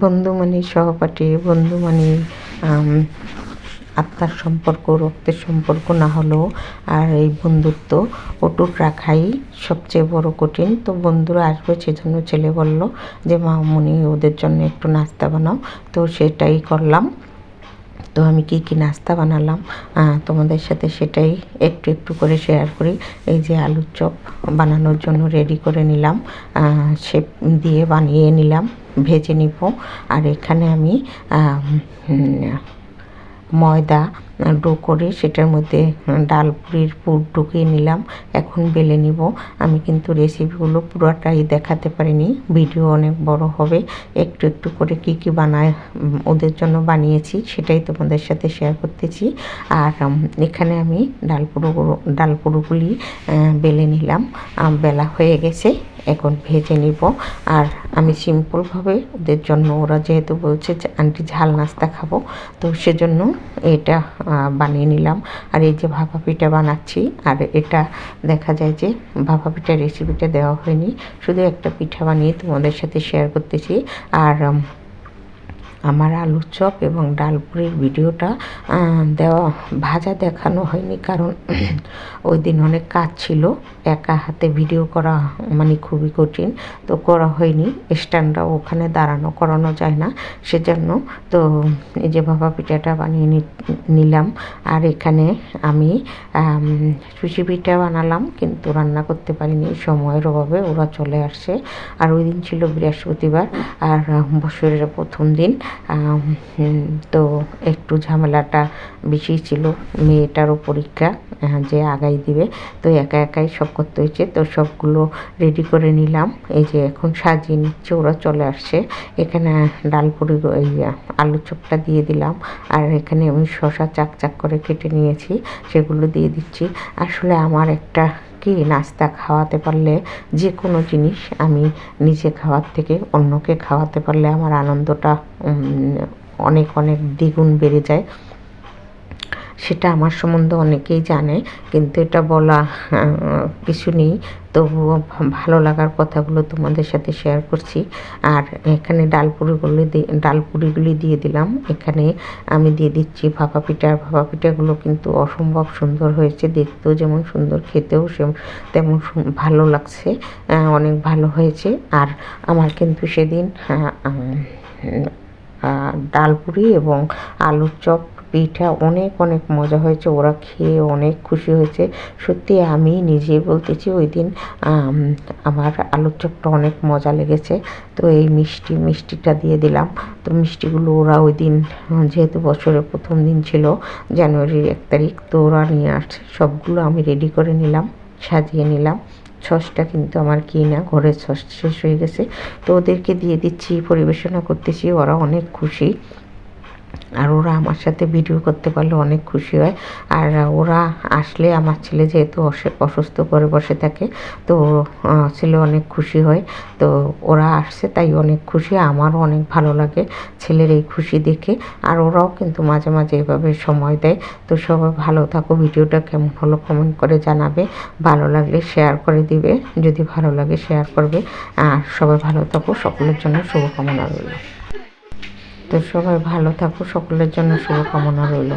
বন্ধুমানি সহপাঠী বন্ধুমানি আত্মার সম্পর্ক, রক্তের সম্পর্ক না হলেও আর এই বন্ধুত্ব অটুট রাখাই সবচেয়ে বড় কঠিন। তো বন্ধুরা আসবে, সেজন্য ছেলে বলল যে মামুনি ওদের জন্য একটু নাস্তা বানাও। তো সেটাই করলাম। তো আমি কি কি নাস্তা বানালাম? তোমাদের সাথে সেটাই একটু একটু করে শেয়ার করি। এই যে আলুর চপ বানানোর জন্য রেডি করে নিলাম। সে দিয়ে বানিয়ে নিলাম। ভেজে নিব। আর এখানে আমি ময়দা, ডো করে সেটার মধ্যে ডাল পুরির পুর ঢুকিয়ে নিলাম। এখন বেলে নিব। আমি কিন্তু রেসিপিগুলো পুরোটাই দেখাতে পারিনি। ভিডিও অনেক বড় হবে। একটু একটু করে কি কি বানায় ওদের জন্য বানিয়েছি সেটাই তোমাদের সাথে শেয়ার করতেছি। আর এখানে আমি ডাল পুরোগুলো ডাল পুরোগুলি বেলে নিলাম। বেলা হয়ে গেছে। এখন ভেজে নিব। আর আমি সিম্পলভাবে ওদের জন্য, ওরা যেহেতু বলছে যে, আন্টি ঝাল নাস্তা খাব। তো সেজন্য এটা বানিয়ে নিলাম। আর এই যে ভাপা পিঠা বানাচ্ছি, আর এটা দেখা যায় যে ভাপা পিঠার রেসিপিটা দেওয়া হয়নি। শুধু একটা পিঠা বানিয়ে তোমাদের সাথে শেয়ার করতেছি। আর আমার আলুর চপ এবং ডালপুরির ভিডিওটা দেওয়া, ভাজা দেখানো হয়নি কারণ ওই দিন অনেক কাজ ছিল। একা হাতে ভিডিও করা মানে খুবই কঠিন, তো করা হয়নি। স্ট্যান্ডটা ওখানে দাঁড়ানো, করানো যায় না। সেজন্য তো এই যে ভাপা পিঠাটা বানিয়ে নিলাম। আর এখানে আমি সুশি পিঠা বানালাম, কিন্তু রান্না করতে পারিনি। সময়ের অভাবে ওরা চলে আসছে। আর ওই দিন ছিল বৃহস্পতিবার, আর বছরের প্রথম দিন। তো একটু ঝামেলাটা বেশি ছিল মেয়েটারও পরীক্ষা যে আগাই দিবে। তো একা একাই সব করতে হয়েছে, তো সবগুলো রেডি করে নিলাম। এই যে এখন সাজিয়ে নিচ্ছে, ওরা চলে আসছে। এখানে ডালপুরি আলু চপটা দিয়ে দিলাম। আর এখানে আমি শশা চাক চাক করে কেটে নিয়েছি, সেগুলো দিয়ে দিচ্ছি। আসলে আমার একটা কি নাস্তা খাওয়াতে পারলে যে কোনো জিনিস আমি নিজে খাওয়ার থেকে অন্যকে খাওয়াতে পারলে আমার আনন্দটা অনেক অনেক দ্বিগুণ বেড়ে যায়। সেটা আমার সম্বন্ধে অনেকেই জানে, কিন্তু এটা বলা কিছু নেই। তবুও ভালো লাগার কথাগুলো তোমাদের সাথে শেয়ার করছি। আর এখানে ডালপুরিগুলি দিয়ে ডালপুরিগুলি দিয়ে দিলাম। এখানে আমি দিয়ে দিচ্ছি ভাপা পিঠা। আর ভাপা পিঠাগুলো কিন্তু অসম্ভব সুন্দর হয়েছে। দেখতেও যেমন সুন্দর, খেতেও সে তেমন ভালো লাগছে। অনেক ভালো হয়েছে। আর আমার কিন্তু সেদিন ডালপুরি এবং আলুর চপ পিঠা অনেক অনেক মজা হয়েছে। ওরা খেয়ে অনেক খুশি হয়েছে। সত্যি আমি নিজে বলতেছি, ওই দিন আমার আলুর চপটা অনেক মজা লেগেছে। তো এই মিষ্টি, মিষ্টিটা দিয়ে দিলাম। তো মিষ্টিগুলো ওরা ওই দিন, যেহেতু বছরের প্রথম দিন ছিল, জানুয়ারির এক তারিখ, তো ওরা নিয়ে আসছে। সবগুলো আমি রেডি করে নিলাম, সাজিয়ে নিলাম। সসটা কিন্তু আমার কিনা, ঘরের সস শেষ হয়ে গেছে। তো ওদেরকে দিয়ে দিচ্ছি, পরিবেশনা করতেছি, ওরা অনেক খুশি। আর ওরা আমার সাথে ভিডিও করতে পারলে অনেক খুশি হয়। আর ওরা আসলে আমার ছেলে যেহেতু অসুস্থ করে বসে থাকে, তো ছেলে অনেক খুশি হয়। তো ওরা আসছে তাই অনেক খুশি, আমারও অনেক ভালো লাগে ছেলের এই খুশি দেখে। আর ওরাও কিন্তু মাঝে মাঝে এভাবে সময় দেয়। তো সবাই ভালো থাকো, ভিডিওটা কেমন হলো কমেন্ট করে জানাবে। ভালো লাগলে শেয়ার করে দিবে, যদি ভালো লাগে শেয়ার করবে। আর সবাই ভালো থাকো, সকলের জন্য শুভকামনা রইল। তো সবাই ভালো থাকো সকলের জন্য শুভকামনা রইল।